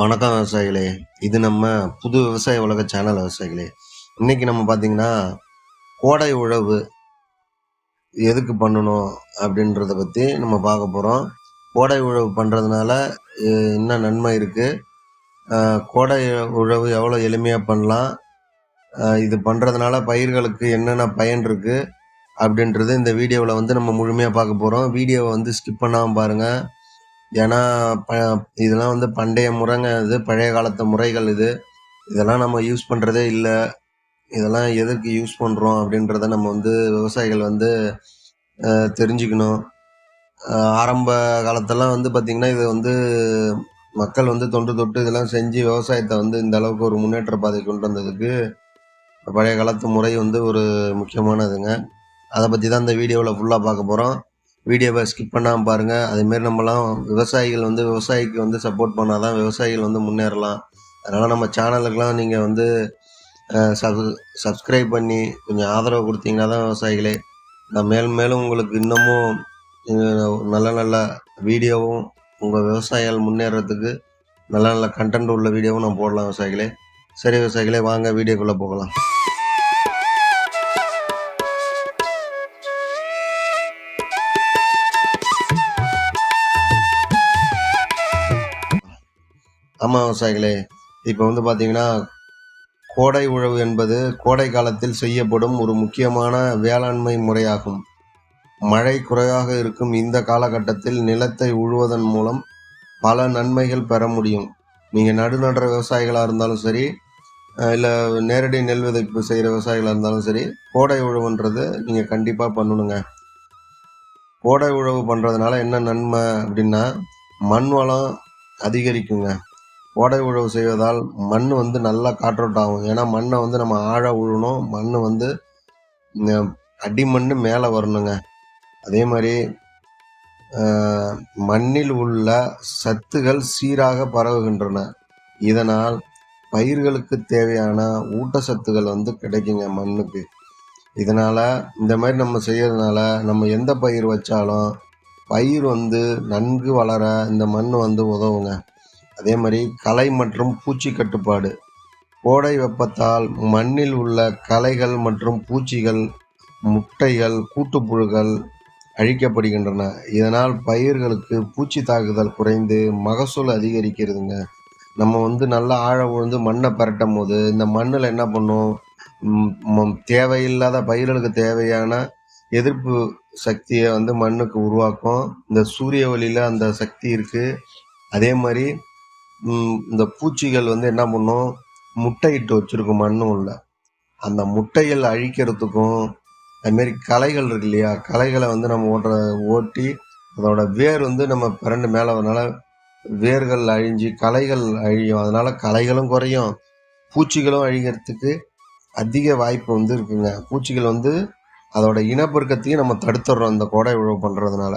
வணக்கம் விவசாயிகளே. இது நம்ம புது விவசாய உலக சேனல் விவசாயிகளே. இன்னைக்கு நம்ம பார்த்தீங்கன்னா கோடை உழவு எதுக்கு பண்ணணும் அப்படின்றத பற்றி நம்ம பார்க்க போகிறோம் கோடை உழவு பண்ணுறதுனால என்ன நன்மை இருக்குது கோடை உழவு எவ்வளோ எளிமையாக பண்ணலாம்? இது பண்ணுறதுனால பயிர்களுக்கு என்னென்ன பயன் இருக்குது அப்படின்றது இந்த வீடியோவில் வந்து நம்ம முழுமையாக பார்க்க போகிறோம் வீடியோவை வந்து ஸ்கிப் பண்ணாமல் பாருங்கள் ஏன்னா ப இதெல்லாம் வந்து பண்டைய முறைங்க இது பழைய காலத்து முறைகள் இது. இதெல்லாம் நம்ம யூஸ் பண்ணுறதே இல்லை. இதெல்லாம் எதுக்கு யூஸ் பண்ணுறோம் அப்படின்றத நம்ம வந்து விவசாயிகள் வந்து தெரிஞ்சுக்கணும். ஆரம்ப காலத்தெல்லாம் வந்து பார்த்திங்கன்னா இது வந்து மக்கள் வந்து தொன்று தொட்டு இதெல்லாம் செஞ்சு விவசாயத்தை வந்து இந்த அளவுக்கு ஒரு முன்னேற்ற பாதை கொண்டு வந்ததுக்கு பழைய காலத்து முறை வந்து ஒரு முக்கியமானதுங்க. அதை பற்றி தான் இந்த வீடியோவில் ஃபுல்லாக பார்க்க போகிறோம் வீடியோவை ஸ்கிப் பண்ணாமல் பாருங்கள் அதேமாரி நம்மலாம் விவசாயிகள் வந்து விவசாயிக்கு வந்து சப்போர்ட் பண்ணால் தான் விவசாயிகள் வந்து முன்னேறலாம். அதனால் நம்ம சேனலுக்கெலாம் நீங்கள் வந்து சப் சப்ஸ்கிரைப் பண்ணி கொஞ்சம் ஆதரவு கொடுத்தீங்கன்னா தான் விவசாயிகளே. நான் மேலும் மேலும் உங்களுக்கு இன்னமும் நல்ல நல்ல வீடியோவும் உங்கள் விவசாயிகள் முன்னேறதுக்கு நல்ல நல்ல கண்டென்ட் உள்ள வீடியோவும் நான் போடலாம் விவசாயிகளே. சரி விவசாயிகளே வாங்க வீடியோக்குள்ளே போகலாம். ஆமாம் விவசாயிகளே இப்போ வந்து பார்த்தீங்கன்னா கோடை உழவு என்பது கோடை காலத்தில் செய்யப்படும் ஒரு முக்கியமான வேளாண்மை முறையாகும். மழை குறைவாக இருக்கும் இந்த காலகட்டத்தில் நிலத்தை உழுவதன் மூலம் பல நன்மைகள் பெற முடியும். நீங்கள் நடுநடுற விவசாயிகளாக இருந்தாலும் சரி இல்லை நேரடி நெல் விதைப்பு செய்கிற விவசாயிகளாக இருந்தாலும் சரி கோடை உழவுன்றது நீங்கள் கண்டிப்பாக பண்ணணுங்க. கோடை உழவு பண்ணுறதுனால என்ன நன்மை அப்படின்னா மண் வளம் அதிகரிக்குங்க. ஓடை உழவு செய்வதால் மண் வந்து நல்லா காற்றோட்டம் ஆகும். ஏன்னா மண்ணை வந்து நம்ம ஆழ உழணும். மண் வந்து அடிமண் மேலே வரணுங்க. அதே மாதிரி மண்ணில் உள்ள சத்துகள் சீராக பரவுகின்றன. இதனால் பயிர்களுக்கு தேவையான ஊட்டச்சத்துகள் வந்து கிடைக்குங்க மண்ணுக்கு. இதனால் இந்த மாதிரி நம்ம செய்யறதுனால நம்ம எந்த பயிர் வச்சாலும் பயிர் வந்து நன்கு வளர இந்த மண் வந்து உதவுங்க. அதே மாதிரி கலை மற்றும் பூச்சி கட்டுப்பாடு கோடை வெப்பத்தால் மண்ணில் உள்ள களைகள் மற்றும் பூச்சிகள் முட்டைகள் கூட்டுப்புழுகள் அழிக்கப்படுகின்றன. இதனால் பயிர்களுக்கு பூச்சி தாக்குதல் குறைந்து மகசூல் அதிகரிக்கிறதுங்க. நம்ம வந்து நல்லா ஆழ உழுந்து மண்ணை பரட்டும் போது இந்த மண்ணில் என்ன பண்ணும்? தேவையில்லாத பயிர்களுக்கு தேவையான எதிர்ப்பு சக்தியை வந்து மண்ணுக்கு உருவாக்கும். இந்த சூரிய ஒளியில் அந்த சக்தி இருக்குது அதே மாதிரி இந்த பூச்சிகள் வந்து என்ன பண்ணும்? முட்டையிட்டு வச்சிருக்கும் மண்ணும் உள்ள அந்த முட்டைகள் அழிக்கிறதுக்கும் அதுமாரி களைகள் இருக்கு இல்லையா? களைகளை வந்து நம்ம ஓட்டுற ஓட்டி அதோட வேர் வந்து நம்ம பிறண்டு மேலே வரனால வேர்கள் அழிஞ்சு களைகள் அழியும். அதனால களைகளும் குறையும். பூச்சிகளும் அழிகிறதுக்கு அதிக வாய்ப்பு வந்து இருக்குங்க. பூச்சிகள் வந்து அதோட இனப்பெருக்கத்தையும் நம்ம தடுத்துடுறோம் இந்த கோடை உழவு பண்ணுறதுனால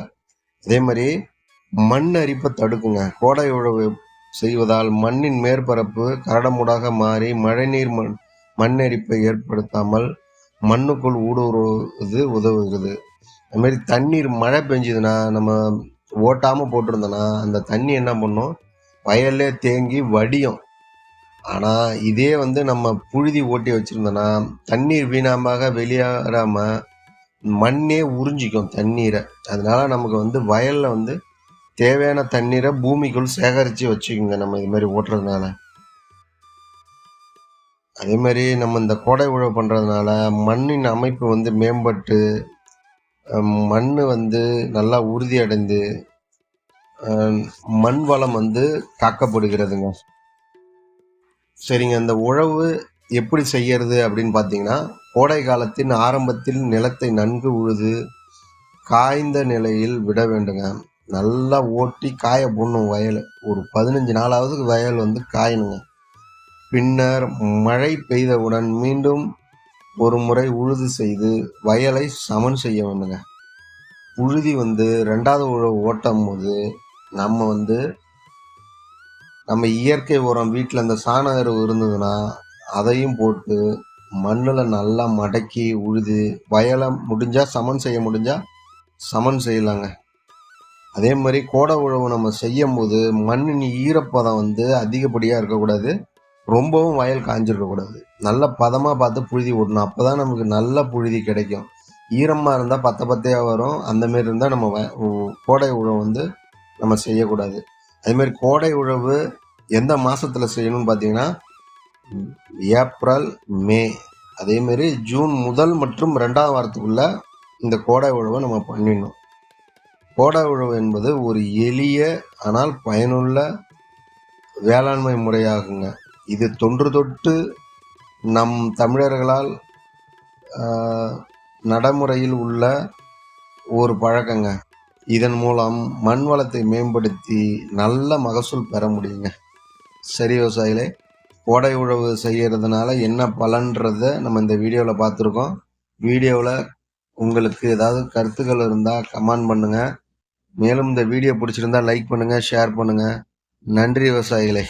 அதே மாதிரி மண் அரிப்பை தடுக்குங்க. கோடை உழவு செய்வதால் மண்ணின் மேற்பரப்பு கரடமுடாக மாறி மழைநீர் மண் மண்ணெரிப்பை ஏற்படுத்தாமல் மண்ணுக்குள் ஊடுருவது உதவுகிறது. அதுமாரி தண்ணீர் மழை பெஞ்சுதுன்னா நம்ம ஓட்டாமல் போட்டிருந்தோன்னா அந்த தண்ணி என்ன பண்ணும்? வயல்லே தேங்கி வடியும். ஆனால் இதே வந்து நம்ம புழுதி ஓட்டி வச்சுருந்தோன்னா தண்ணீர் வீணாமாக வெளியேறாமல் மண்ணே உறிஞ்சிக்கும் தண்ணீரை. அதனால நமக்கு வந்து வயலில் வந்து தேவையான தண்ணீரை பூமிக்குள் சேகரித்து வச்சுக்கோங்க நம்ம இது மாதிரி ஓட்டுறதுனால. அதே மாதிரி நம்ம இந்த கோடை உழவு பண்ணுறதுனால மண்ணின் அமைப்பு வந்து மேம்பட்டு மண் வந்து நல்லா உறுதி அடைந்து மண் வளம் வந்து காக்கப்படுகிறதுங்க. சரிங்க இந்த உழவு எப்படி செய்யறது அப்படின்னு பார்த்தீங்கன்னா கோடை காலத்தின் ஆரம்பத்தில் நிலத்தை நன்கு உழுது காய்ந்த நிலையில் விட வேண்டுங்க. நல்லா ஓட்டி காய போடணும் வயல். ஒரு பதினஞ்சு நாளாவது வயல் வந்து காயணுங்க. பின்னர் மழை பெய்தவுடன் மீண்டும் ஒரு முறை உழுது செய்து வயலை சமன் செய்ய வேண்டுங்க. உழுதி வந்து ரெண்டாவது உழவு ஓட்டும் போது நம்ம வந்து நம்ம இயற்கை உரம் வீட்டில் அந்த சாண எருவு இருந்ததுன்னா அதையும் போட்டு மண்ணில் நல்லா மடக்கி உழுது வயலை முடிஞ்சால் சமன் செய்ய முடிஞ்சால் சமன் செய்யலாங்க. அதே மாதிரி கோடை உழவு நம்ம செய்யும் போது மண்ணின் ஈரப்பதம் வந்து அதிகப்படியாக இருக்கக்கூடாது. ரொம்பவும் வயல் காஞ்சிருக்கக்கூடாது. நல்ல பதமாக பார்த்து புழுதி விடணும் அப்போ தான் நமக்கு நல்ல புழுதி கிடைக்கும். ஈரமாக இருந்தால் பத்த பத்தையாக வரும். அந்த மாரி இருந்தால் நம்ம வ- கோடை உழவு வந்து நம்ம செய்யக்கூடாது. அதேமாரி கோடை உழவு எந்த மாதத்தில் செய்யணும்னு பார்த்தீங்கன்னா ஏப்ரல் மே. அதேமாரி ஜூன் முதல் மற்றும் ரெண்டாம் வாரத்துக்குள்ளே இந்த கோடை உழவை நம்ம பண்ணிடணும். கோடை உழவு என்பது ஒரு எளிய ஆனால் பயனுள்ள வேளாண்மை முறையாகுங்க. இது தொன்று தொட்டு நம் தமிழர்களால் நடைமுறையில் உள்ள ஒரு பழக்கங்க. இதன் மூலம் மண் வளத்தை மேம்படுத்தி நல்ல மகசூல் பெற முடியுங்க. சரி விவசாயிகளே கோடை உழவு செய்கிறதுனால என்ன பலன்றத நம்ம இந்த வீடியோவில் பார்த்துருக்கோம். வீடியோவில் உங்களுக்கு ஏதாவது கருத்துக்கள் இருந்தால் கமெண்ட் பண்ணுங்கள் மேலும் இந்த வீடியோ பிடிச்சிருந்தா லைக் பண்ணுங்க ஷேர் பண்ணுங்க. நன்றி விவசாயிகளே.